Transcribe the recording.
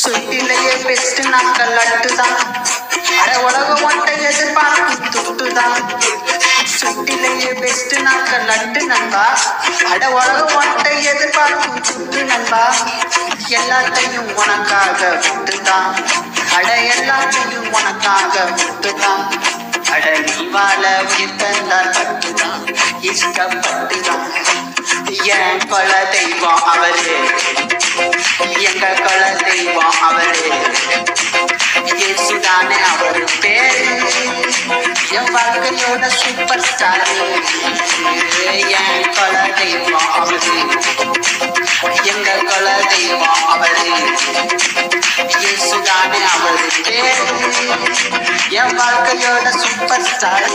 சுட்டிலேயே best நாங்கள் லட்டு தான் அட உலகம் ஒன்றை எதிர்பார்க்கும் துட்டுதான். சுட்டிலேயே பெஸ்ட் நாங்கள் லட்டு நண்பா. அட உலகம் ஒன்றை எதிர்பார்க்கும் துட்டு நண்பா. எல்லாத்தையும் உனக்காக விட்டுதான். அட எல்லாத்தையும் உனக்காக விட்டுதான். அட நீ வாழ உயிர்த்தந்தால் பட்டுதான். இஷ்டப்பட்டுதான். என் கொல தெய்வம் அவரு? என் வாழ்க்கையோட சூப்பர் ஸ்டார் என் கொல தெய்வம் அவரு எங்க கொல தெய்வம் அவரு இயேசுதானே அவரு பேரு என் வாழ்க்கையோட சூப்பர் ஸ்டார்